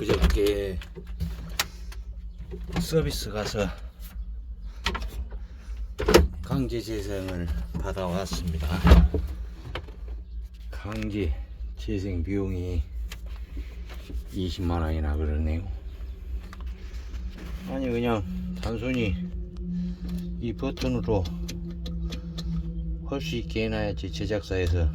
이제 서비스 가서 강제 재생을 받아왔습니다. 강제 재생 비용이 20만 원이나 그러네요. 아니 그냥 단순히 이 버튼으로 할 수 있게 해놔야지 제작사에서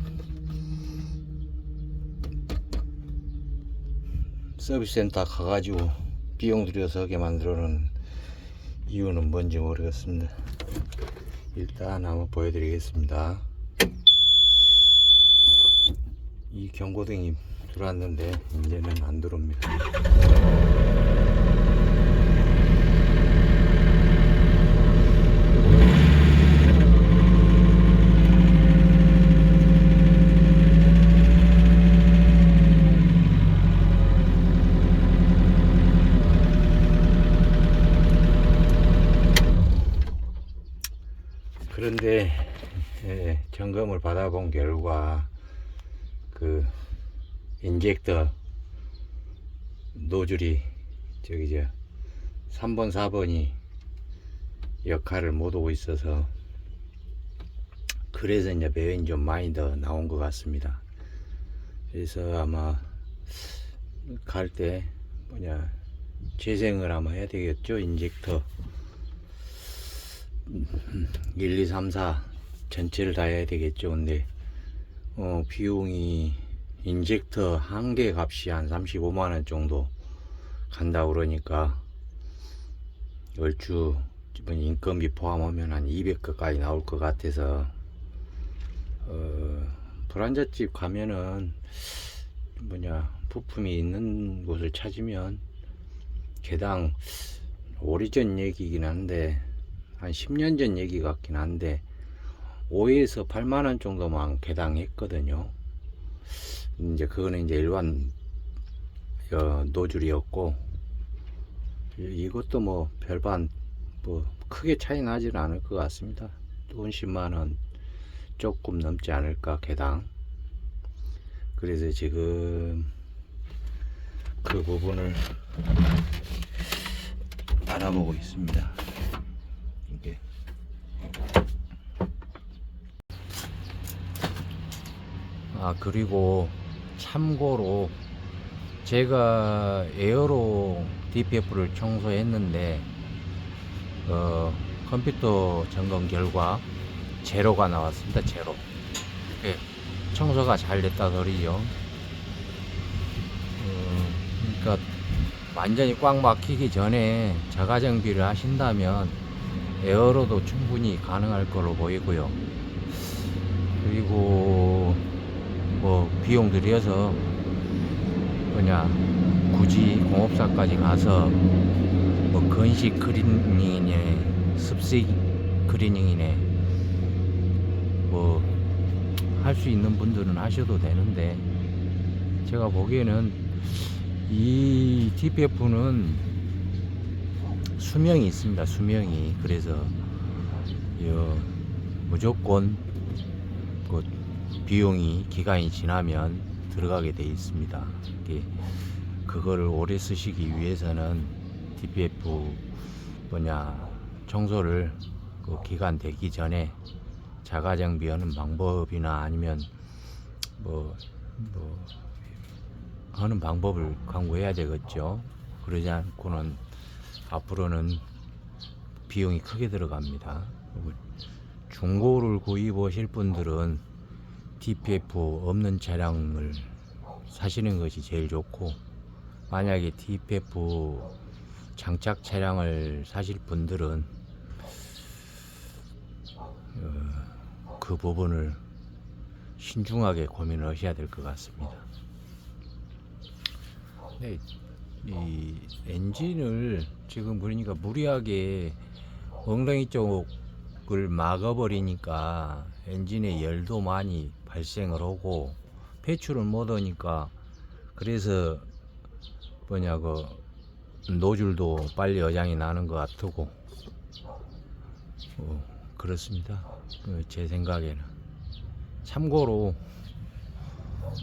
서비스 센터 가가지고 비용 들여서 하게 만들어 놓은 이유는 뭔지 모르겠습니다. 일단 한번 보여드리겠습니다. 이 경고등이 들어왔는데 이제는 안 들어옵니다. 그런데 예, 점검을 받아본 결과 그 인젝터 노즐이 저기 저 3번 4번이 역할을 못 하고 있어서 그래서 이제 배연이 좀 많이 더 나온 것 같습니다. 그래서 아마 갈 때 뭐냐 재생을 아마 해야 되겠죠 인젝터 1, 2, 3, 4 전체를 다 해야 되겠죠. 근데 어, 비용이 인젝터 한 개 값이 한 35만 원 정도 간다 그러니까 얼추 이번 인건비 포함하면 한 200가까지 나올 것 같아서 어, 불안자집 가면은 뭐냐 부품이 있는 곳을 찾으면 개당 오래전 얘기긴 한데 한 10년 전 얘기 같긴 한데 5에서 8만 원 정도만 개당 했거든요. 이제 그거는 이제 일반 어, 노즐이었고 이- 이것도 뭐 별반 뭐 크게 차이 나지는 않을 것 같습니다. 돈 10만 원 조금 넘지 않을까 개당. 그래서 지금 그 부분을 알아보고 있습니다. 이게 아 그리고 참고로 제가 에어로 DPF를 청소했는데 어, 컴퓨터 점검 결과 제로가 나왔습니다 제로 예, 청소가 잘 됐다 소리죠 어, 그러니까 완전히 꽉 막히기 전에 자가 정비를 하신다면 에어로도 충분히 가능할 걸로 보이고요. 그리고 뭐 비용 들여서 뭐냐 굳이 공업사까지 가서 뭐 건식 클리닝이네 습식 클리닝이네 뭐 할 수 있는 분들은 하셔도 되는데 제가 보기에는 이 DPF는 수명이 있습니다. 수명이 그래서 여, 무조건 그 비용이 기간이 지나면 들어가게 돼 있습니다. 그거를 오래 쓰시기 위해서는 DPF 뭐냐 청소를 그 기간 되기 전에 자가 정 비하는 방법이나 아니면 뭐, 뭐 하는 방법을 강구해야 되겠죠. 그러지 않고는 앞으로는 비용이 크게 들어갑니다. 중고를 구입하실 분들은 DPF 없는 차량을 사시는 것이 제일 좋고 만약에 DPF 장착 차량을 사실 분들은 어, 그 부분을 신중하게 고민을 하셔야 될 것 같습니다. 네, 이 엔진을 지금 보니까 무리하게 엉덩이 쪽을 막아버리니까 엔진에 열도 많이 발생을 하고 배출을 못 하니까 그래서 뭐냐 그 노즐도 빨리 여장이 나는 것 같고 어, 그렇습니다. 그 제 생각에는 참고로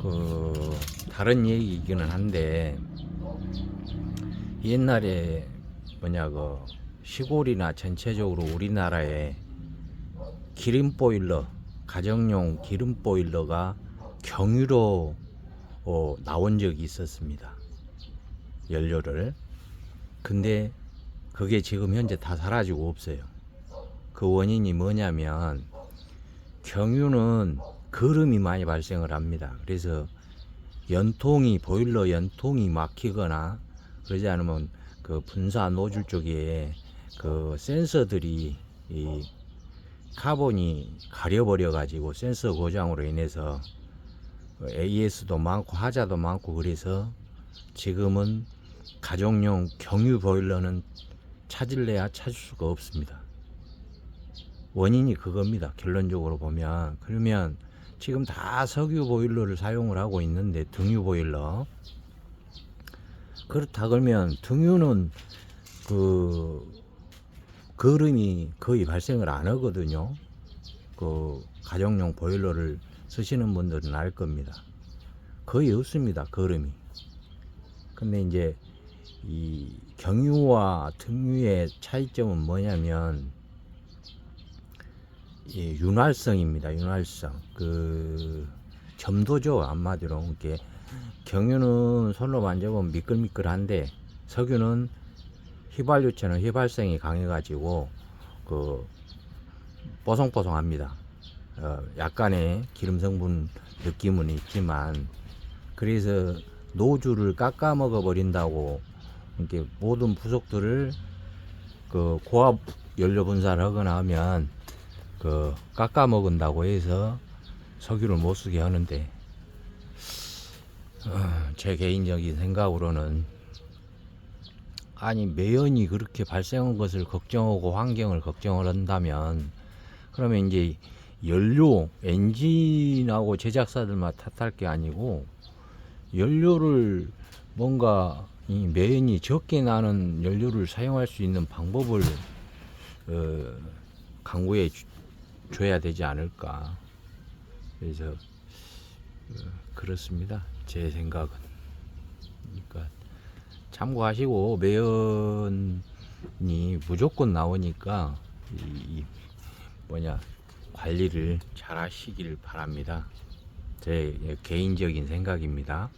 그 다른 얘기이기는 한데 옛날에 뭐냐 그 시골이나 전체적으로 우리나라에 기름 보일러 가정용 기름 보일러가 경유로 어, 나온 적이 있었습니다. 연료를. 근데 그게 지금 현재 다 사라지고 없어요. 그 원인이 뭐냐면 경유는 거름이 많이 발생을 합니다. 그래서 연통이 보일러 연통이 막히거나 그러지 않으면 그 분사 노즐 쪽에 그 센서들이 이 카본이 가려버려 가지고 센서 고장으로 인해서 AS도 많고 하자도 많고 그래서 지금은 가정용 경유 보일러는 찾을래야 찾을 수가 없습니다. 원인이 그겁니다. 결론적으로 보면 그러면 지금 다 석유 보일러를 사용을 하고 있는데 등유 보일러 그렇다 그러면 등유는 그 거름이 거의 발생을 안 하거든요. 그 가정용 보일러를 쓰시는 분들은 알 겁니다. 거의 없습니다. 거름이. 근데 이제 이 경유와 등유의 차이점은 뭐냐면 이 윤활성입니다. 윤활성. 그 점도죠. 한마디로 이렇게 경유는 손으로 만져보면 미끌미끌한데 석유는 휘발유처럼 휘발성이 강해가지고 그 뽀송뽀송합니다. 어, 약간의 기름 성분 느낌은 있지만 그래서 노즐을 깎아 먹어 버린다고 이렇게 모든 부속들을 그 고압 연료 분사를 하거나 하면 그 깎아 먹은다고 해서 석유를 못 쓰게 하는데 어, 제 개인적인 생각으로는 아니 매연이 그렇게 발생한 것을 걱정하고 환경을 걱정을 한다면 그러면 이제 연료 엔진하고 제작사들만 탓할 게 아니고 연료를 뭔가 이 매연이 적게 나는 연료를 사용할 수 있는 방법을 어, 강구해 주- 줘야 되지 않을까. 그래서 어, 그렇습니다. 제 생각은. 그러니까 참고하시고 매연이 무조건 나오니까 이, 이 뭐냐 관리를 잘 하시길 바랍니다. 제 개인적인 생각입니다